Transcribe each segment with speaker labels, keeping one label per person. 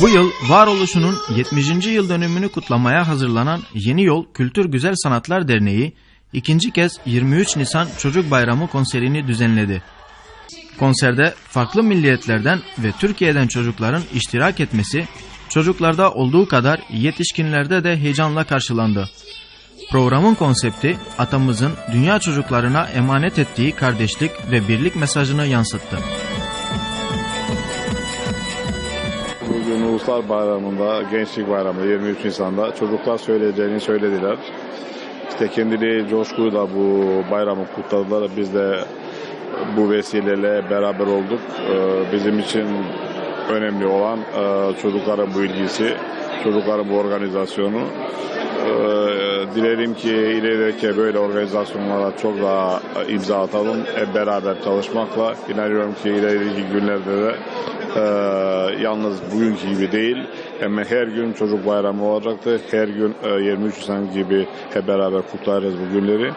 Speaker 1: Bu yıl varoluşunun 70. yıl dönümünü kutlamaya hazırlanan Yeni Yol Kültür Güzel Sanatlar Derneği ikinci kez 23 Nisan Çocuk Bayramı konserini düzenledi. Konserde farklı milliyetlerden ve Türkiye'den çocukların iştirak etmesi çocuklarda olduğu kadar yetişkinlerde de heyecanla karşılandı. Programın konsepti atamızın dünya çocuklarına emanet ettiği kardeşlik ve birlik mesajını yansıttı.
Speaker 2: Uluslar Bayramı'nda, Gençlik Bayramı'nda 23 Nisan'da çocuklar söyleyeceğini söylediler. İşte kendileri coşkuyla bu bayramı kutladılar. Biz de bu vesileyle beraber olduk. Ee, Bizim için önemli olan e, çocukların bu ilgisi, çocukların bu organizasyonu. Ee, Dilerim ki ilerideki böyle organizasyonlara çok daha imza atalım. Hep beraber çalışmakla inanıyorum ki ileriki günlerde de yalnız bugünkü gibi değil ama her gün çocuk bayramı olacaktır. Her gün e, 23 Nisan gibi hep beraber kutlarız bu günleri.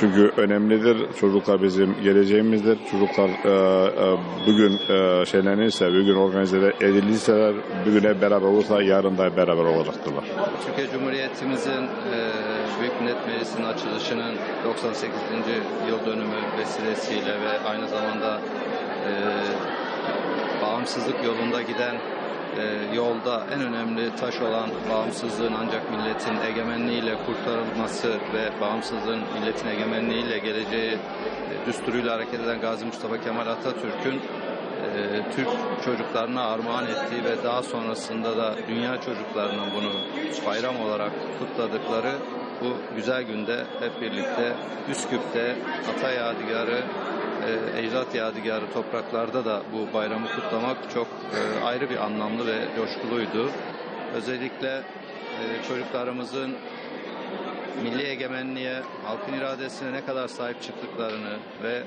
Speaker 2: Çünkü önemlidir. Çocuklar bizim geleceğimizdir. Çocuklar e, e, bugün e, şeylenirse, bugün organize edilirseler, bugün hep beraber olursa yarın da beraber olacaktırlar.
Speaker 3: Türkiye Cumhuriyetimizin e, Büyük Millet Meclisi'nin açılışının 98. yıl dönümü vesilesiyle ve aynı zamanda e, bağımsızlık yolunda giden e, yolda en önemli taş olan bağımsızlığın ancak milletin egemenliğiyle kurtarılması ve bağımsızlığın milletin egemenliğiyle geleceği e, düsturuyla hareket eden Gazi Mustafa Kemal Atatürk'ün e, Türk çocuklarına armağan ettiği ve daha sonrasında da dünya çocuklarının bunu bayram olarak kutladıkları bu güzel günde hep birlikte Üsküp'te Ata Yadigarı, e, Ecdat Yadigarı topraklarda da bu bayramı kutlamak çok e, ayrı bir anlamlı ve coşkuluydu. Özellikle e, çocuklarımızın milli egemenliğe, halkın iradesine ne kadar sahip çıktıklarını ve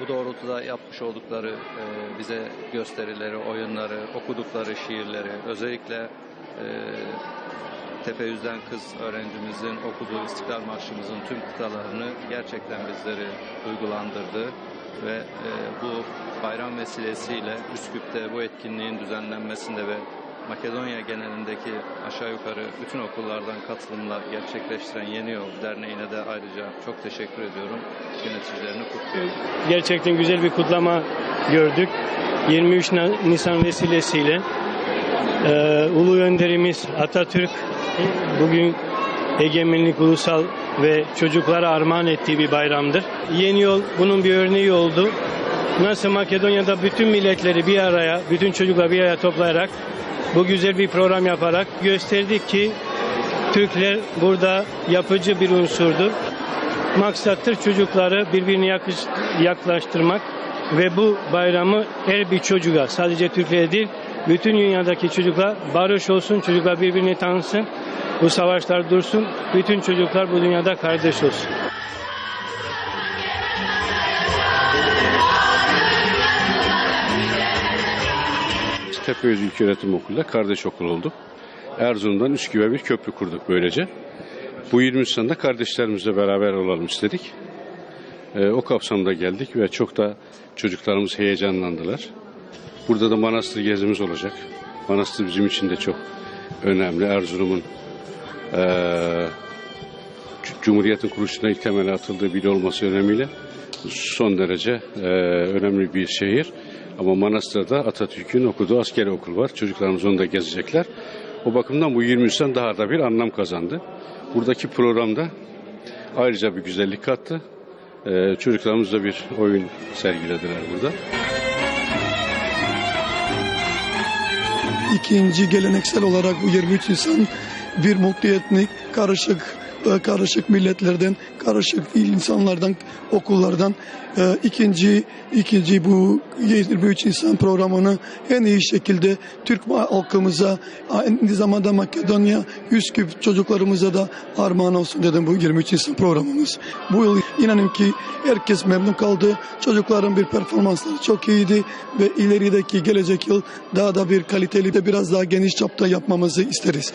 Speaker 3: bu doğrultuda yapmış oldukları e, bize gösterileri, oyunları, okudukları şiirleri, özellikle Tepe Yüzden Kız öğrencimizin okuduğu İstiklal Marşımızın tüm kıtalarını gerçekten bizleri duygulandırdı ve e, bu bayram vesilesiyle Üsküp'te bu etkinliğin düzenlenmesinde ve Makedonya genelindeki aşağı yukarı bütün okullardan katılımla gerçekleştiren Yeni Yol Derneği'ne de ayrıca çok teşekkür ediyorum. Yöneticilerini kutluyorum.
Speaker 4: Gerçekten güzel bir kutlama gördük. 23 Na- Nisan vesilesiyle eee, Ulu Önderimiz Atatürk bugün egemenlik ulusal ve çocuklara armağan ettiği bir bayramdır. Yeni yol bunun bir örneği oldu. Nasıl Makedonya'da bütün milletleri bir araya, bütün çocukları bir araya toplayarak bu güzel bir program yaparak gösterdik ki Türkler burada yapıcı bir unsurdur. Maksattır çocukları birbirine yaklaştırmak ve bu bayramı her bir çocuğa sadece Türkiye değil bütün dünyadaki çocuklar barış olsun, çocuklar birbirini tanısın, bu savaşlar dursun, bütün çocuklar bu dünyada kardeş olsun.
Speaker 5: Tepeöz İlköğretim Okulu'nda kardeş okul olduk. Erzurum'dan Üsküp'e bir köprü kurduk böylece. Bu 20 Nisan'da kardeşlerimizle beraber olalım istedik. Ee, o kapsamda geldik ve çok da çocuklarımız heyecanlandılar. Burada da manastır gezimiz olacak. Manastır bizim için de çok önemli. Erzurum'un eee, Cumhuriyet'in kuruluşuna ilk temeli atıldığı biri olması önemiyle son derece eee, önemli bir şehir. Ama Manastır'da Atatürk'ün okuduğu askeri okul var. Çocuklarımız onu da gezecekler. O bakımdan bu 20 Nisan daha da bir anlam kazandı. Buradaki programda ayrıca bir güzellik kattı. Eee çocuklarımız da bir oyun sergilediler burada.
Speaker 6: İkinci geleneksel olarak bu 23 Nisan bir multi etnik karışık karışık milletlerden karışık insanlardan okullardan e, ikinci ikinci bu 23 Nisan programını en iyi şekilde Türk halkımıza aynı zamanda Makedonya Üsküp çocuklarımıza da armağan olsun dedim bu 23 Nisan programımız. Bu yıl inanın ki herkes memnun kaldı. Çocukların bir performansları çok iyiydi ve ilerideki gelecek yıl daha da bir kaliteli de biraz daha geniş çapta yapmamızı isteriz.